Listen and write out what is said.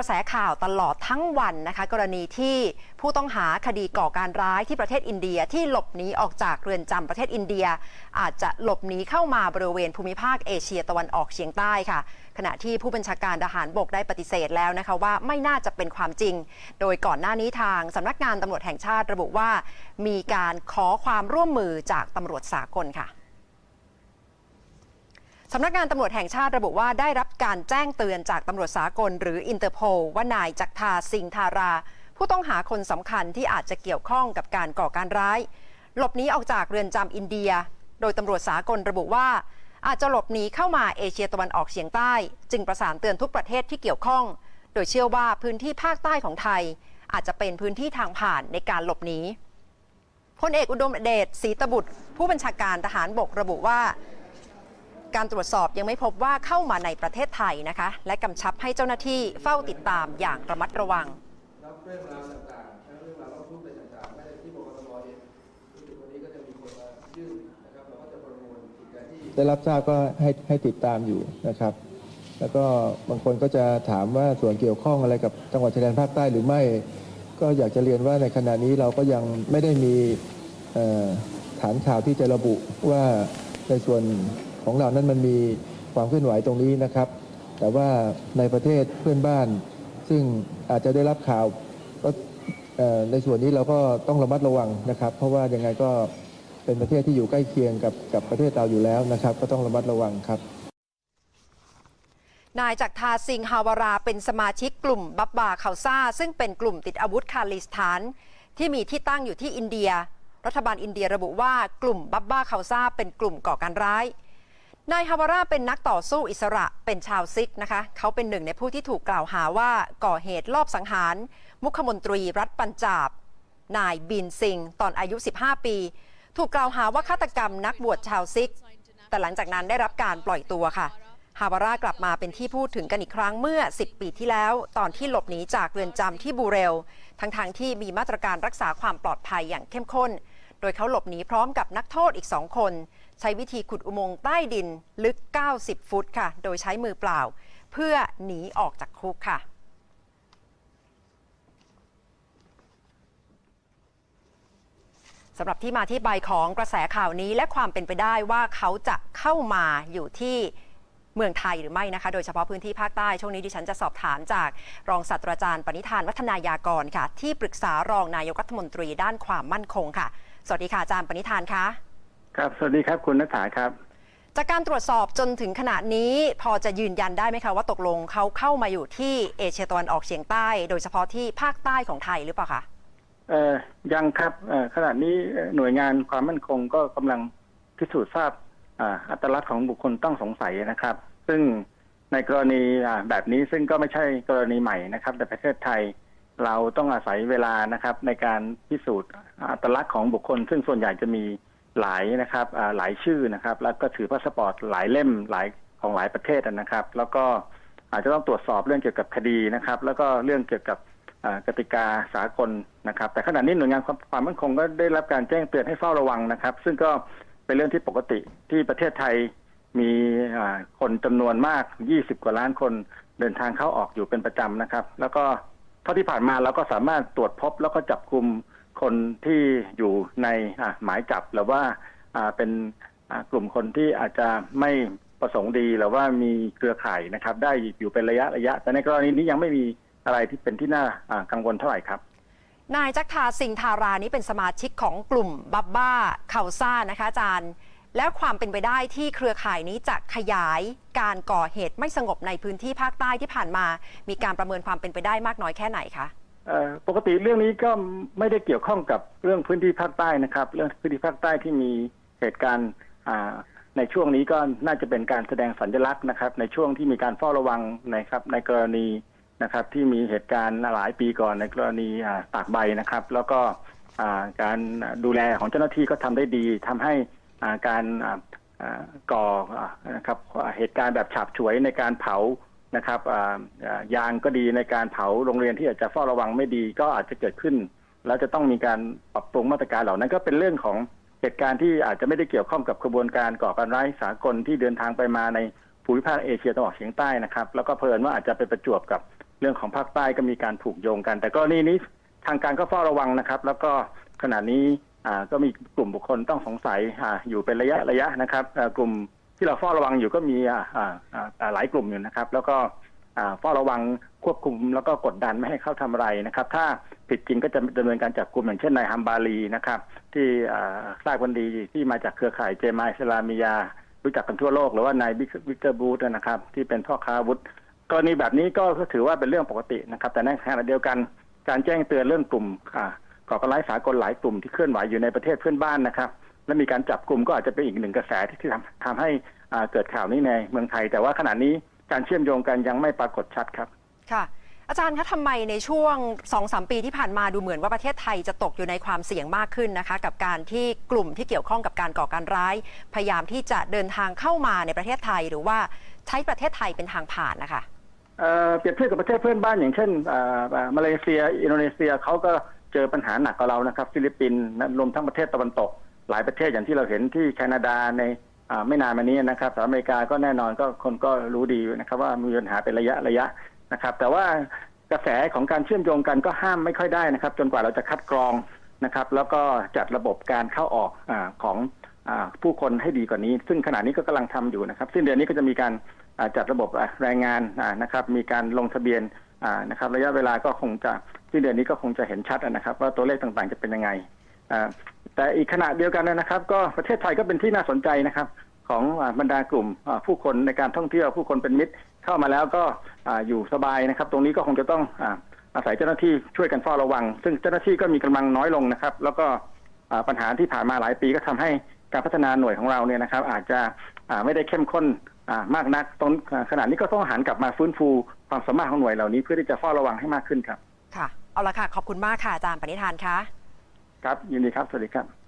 ระแสข่าวตลอดทั้งวันนะคะ กรณีที่ผู้ต้องหาคดีก่อการร้ายที่ประเทศอินเดียที่หลบหนีออกจากเรือนจำประเทศอินเดีย อาจจะหลบหนีเข้ามาบริเวณภูมิภาคเอเชียตะวันออกเฉียงใต้ค่ะ ขณะที่ผู้บัญชาการทหารบกได้ปฏิเสธแล้วนะคะว่าไม่น่าจะเป็นความจริง โดยก่อนหน้านี้ทางสำนักงานตำรวจแห่งชาติระบุว่า มีการขอความร่วมมือจากตำรวจสากลค่ะ สำนักงานตำรวจแห่งชาติระบุว่าได้รับการแจ้งเตือนจากตำรวจสากล หรืออินเตอร์โพลว่านายจักรทาสิงทารา ผู้ต้องหาคนสำคัญที่อาจจะเกี่ยวข้องกับการก่อการร้าย หลบหนีออกจากเรือนจำอินเดีย โดยตำรวจสากลระบุว่า อาจจะหลบหนีเข้ามาเอเชียตะวันออกเฉียงใต้ จึงประสานเตือนทุกประเทศที่เกี่ยวข้อง โดยเชื่อว่าพื้นที่ภาคใต้ของไทย อาจจะเป็นพื้นที่ทางผ่านในการหลบหนีพลเอกอุดมเดชศรีตบุตร ผู้บัญชาการทหารบกระบุว่า การตรวจสอบยังไม่พบว่าเข้ามาในประเทศไทยนะคะ และกำชับให้เจ้าหน้าที่เฝ้าติดตามอย่างระมัดระวังได้รับทราบก็ให้ให้ติดตามอยู่นะครับ แล้วก็บางคนก็จะถามว่าส่วนเกี่ยวข้องอะไรกับจังหวัดชายแดนภาคใต้หรือไม่ ก็อยากจะเรียนว่าในขณะนี้เราก็ยังไม่ได้มีฐานข่าวที่จะระบุว่าในส่วน ของเรานั้นมันมีความเคลื่อนไหวตรงนี้นะครับ แต่ว่าในประเทศเพื่อนบ้าน ซึ่งอาจจะได้รับข่าวก็ในส่วนนี้เราก็ต้องระมัดระวังนะครับ เพราะว่ายังไงก็เป็นประเทศที่อยู่ใกล้เคียงกับกับประเทศเราอยู่แล้วนะครับ ก็ต้องระมัดระวังครับนายจักรทาสิงฮาวาราเป็นสมาชิกกลุ่มบับบาเคาซาซึ่งเป็นกลุ่มติดอาวุธคาลิสถาน ที่มีที่ตั้งอยู่ที่อินเดีย รัฐบาลอินเดียระบุว่ากลุ่มบับบาเคาซาเป็นกลุ่มก่อการร้าย นายฮาวาราเป็นนักต่อสู้อิสระเป็นชาวซิกนะคะ เขาเป็นหนึ่งในผู้ที่ถูกกล่าวหาว่าก่อเหตุลอบสังหาร มุขมนตรีรัฐปัญจาบ นายบินซิง ตอนอายุ 15 ปี ถูกกล่าวหาว่าฆาตกรรมนักบวชชาวซิก แต่หลังจากนั้นได้รับการปล่อยตัวค่ะ ฮาวารากลับมาเป็นที่พูดถึงกันอีกครั้งเมื่อ 10 ปีที่แล้ว ตอนที่หลบหนีจากเรือนจำที่บูเรล ทั้งๆทที่มีมาตรการรักษาความปลอดภัยอย่างเข้มข้น โดยเขาหลบหนีพร้อมกับนักโทษอีกสองคน ใช้วิธีขุดอุโมงค์ใต้ดินลึก 90 ฟุตค่ะ โดยใช้มือเปล่า เพื่อหนีออกจากคุกค่ะสำหรับที่มาที่ไปของกระแสข่าวนี้และความเป็นไปได้ว่าเขาจะเข้ามาอยู่ที่เมืองไทยหรือไม่นะคะ โดยเฉพาะพื้นที่ภาคใต้ ช่วงนี้ดิฉันจะสอบถามจากรองศาสตราจารย์ปณิธานวัฒนายากรค่ะ ที่ปรึกษารองนายกรัฐมนตรีด้านความมั่นคงค่ะ สวัสดีค่ะอาจารย์ปณิธานคะ ครับ สวัสดีครับคุณนัฐาครับ จากการตรวจสอบจนถึงขณะนี้พอจะยืนยันได้ไหมคะว่าตกลงเขาเข้ามาอยู่ที่เอเชียตะวันออกเฉียงใต้ โดยเฉพาะที่ภาคใต้ของไทยหรือเปล่าคะเอ่อยังครับเอ่อขณะนี้เอ่อหน่วยงานความมั่นคงก็กำลังพิสูจน์ทราบอ่าอัตลักษณ์ของบุคคลต้องสงสัยนะครับ ซึ่งในกรณีอ่าแบบนี้ซึ่งก็ไม่ใช่กรณีใหม่นะครับในประเทศไทยเราต้องอาศัยเวลานะครับ ในการพิสูจน์อัตลักษณ์ของบุคคล ซึ่งส่วนใหญ่จะมี หลายนะครับหลายชื่อนะครับ แล้วก็ถือพาสปอร์ตหลายเล่มหลายของหลายประเทศนะครับ แล้วก็อาจจะต้องตรวจสอบเรื่องเกี่ยวกับคดีนะครับ แล้วก็เรื่องเกี่ยวกับกติกาสากลนะครับ แต่ขณะนี้หน่วยงานความมั่นคงก็ได้รับการแจ้งเตือนให้เฝ้าระวังนะครับ ซึ่งก็เป็นเรื่องที่ปกติที่ประเทศไทยมีคนจำนวนมาก 20 กว่าล้านคนเดินทางเข้าออกอยู่เป็นประจำนะครับ แล้วก็เท่าที่ผ่านมาเราก็สามารถตรวจพบแล้วก็จับกลุ่ม คนที่อยู่ในหมายจับหรือว่าเป็นกลุ่มคนที่อาจจะไม่ประสงค์ดีหรือว่ามีเครือข่ายนะครับ ได้อยู่เป็นระยะระยะ แต่ในกรณีนี้ยังไม่มีอะไรที่เป็นที่น่ากังวลเท่าไหร่ครับนายจักรทาสิงทารานี้เป็นสมาชิกของกลุ่มบับบ้าคาซ่านะคะอาจารย์ แล้วความเป็นไปได้ที่เครือข่ายนี้จะขยายการก่อเหตุไม่สงบในพื้นที่ภาคใต้ที่ผ่านมา มีการประเมินความเป็นไปได้มากน้อยแค่ไหนคะ ปกติเรื่องนี้ก็ไม่ได้เกี่ยวข้องกับเรื่องพื้นที่ภาคใต้นะครับ เรื่องพื้นที่ภาคใต้ที่มีเหตุการณ์ในช่วงนี้ก็น่าจะเป็นการแสดงสัญลักษณ์นะครับ ในช่วงที่มีการเฝ้าระวังนะครับ ในกรณีนะครับ ที่มีเหตุการณ์หลายปีก่อนในกรณีตากใบนะครับ แล้วก็การดูแลของเจ้าหน้าที่ก็ทำได้ดีทำให้การก่อนะครับเหตุการณ์แบบฉับฉวยในการเผา นะครับยางก็ดีในการเผาโรงเรียนที่อาจจะเฝ้าระวังไม่ดีก็อาจจะเกิดขึ้น แล้วจะต้องมีการปรับปรุงมาตรการเหล่านั้น ก็เป็นเรื่องของเหตุการณ์ที่อาจจะไม่ได้เกี่ยวข้องกับกระบวนการก่อการร้ายสากลที่เดินทางไปมาในภูมิภาคเอเชียตะวันออกเฉียงใต้นะครับ แล้วก็เพลินว่าอาจจะไปประจวบกับเรื่องของภาคใต้ก็มีการผูกโยงกัน แต่กรณีนี้ทางการก็เฝ้าระวังนะครับ แล้วก็ขณะนี้ก็มีกลุ่มบุคคลต้องสงสัยอยู่เป็นระยะระยะนะครับกลุ่ม ที่เราเฝ้าระวังอยู่ก็มีหลายกลุ่มอยู่นะครับ แล้วก็เฝ้าระวังควบคุมแล้วก็กดดันไม่ให้เข้าทำอะไรนะครับ ถ้าผิดจริงก็จะดำเนินการจับกลุ่มอย่างเช่นนายฮัมบาลีนะครับ ที่อ่าทราบกันดีที่มาจากเครือข่ายเจมาอิสลามิยา รู้จักกันทั่วโลกหรือว่านายวิกเตอร์บูธนะครับ ที่เป็นพ่อค้าวุธกรณีแบบนี้ก็ถือว่าเป็นเรื่องปกตินะครับ แต่ในขณะเดียวกันการแจ้งเตือนเรื่องกลุ่มก่อการร้ายสากลหลายกลุ่มที่เคลื่อนไหวอยู่ในประเทศเพื่อนบ้านนะครับ และมีการจับกลุ่มก็อาจจะเป็นอีกหนึ่งกระแสที่ที่ทำทำให้อ่าเกิดข่าวนี้ในเมืองไทย แต่ว่าขณะนี้การเชื่อมโยงกันยังไม่ปรากฏชัดครับค่ะอาจารย์คะทำไมในช่วง2-3ปีที่ผ่านมาดูเหมือนว่าประเทศไทยจะตกอยู่ในความเสี่ยงมากขึ้นนะคะ กับการที่กลุ่มที่เกี่ยวข้องกับการก่อการร้าย พยายามที่จะเดินทางเข้ามาในประเทศไทย หรือว่าใช้ประเทศไทยเป็นทางผ่านนะคะเอ่อเปรียบเทียบกับประเทศเพื่อนบ้านอย่างเช่นเอ่อเอ่อมาเลเซีย อินโดนีเซียเขาก็เจอปัญหาหนักกว่าเรานะครับ ฟิลิปปินส์นะรวมทั้งประเทศตะวันตก หลายประเทศอย่างที่เราเห็นที่แคนาดาในไม่นานมานี้นะครับสหรัฐอเมริกาก็แน่นอนก็คนก็รู้ดีนะครับ ว่ามีปัญหาเป็นระยะระยะนะครับ แต่ว่ากระแสของการเชื่อมโยงกันก็ห้ามไม่ค่อยได้นะครับ จนกว่าเราจะคัดกรองนะครับ แล้วก็จัดระบบการเข้าออกอของอผู้คนให้ดีกว่านี้ ซึ่งขณะนี้ก็กำลังทำอยู่นะครับสิ้นเดือนนี้ก็จะมีการจัดระบบแรงงานนะครับ มีการลงทะเบียนนะครับ ระยะเวลาก็คงจะที่เดือนนี้ก็คงจะเห็นชัดนะครับ ว่าตัวเลขต่างๆจะเป็นยังไง แต่อีกขณะเดียวกันนะครับ ก็ประเทศไทยก็เป็นที่น่าสนใจนะครับ ของบรรดากลุ่มผู้คนในการท่องเที่ยวผู้คนเป็นมิตรเข้ามาแล้วก็อยู่สบายนะครับ ตรงนี้ก็คงจะต้องอาศัยเจ้าหน้าที่ช่วยกันเฝ้าระวัง ซึ่งเจ้าหน้าที่ก็มีกำลังน้อยลงนะครับ แล้วก็ปัญหาที่ผ่านมาหลายปีก็ทำให้การพัฒนาหน่วยของเราเนี่ยนะครับ อาจจะไม่ได้เข้มข้นมากนักตรงอ่าขณะนี้ก็ต้องหันกลับมาฟื้นฟูความสามารถของหน่วยเหล่านี้เพื่อที่จะเฝ้าระวังให้มากขึ้นครับ ค่ะ เอาละค่ะ ขอบคุณมากค่ะอาจารย์ปณิธานคะ ครับยินดีครับสวัสดีครับ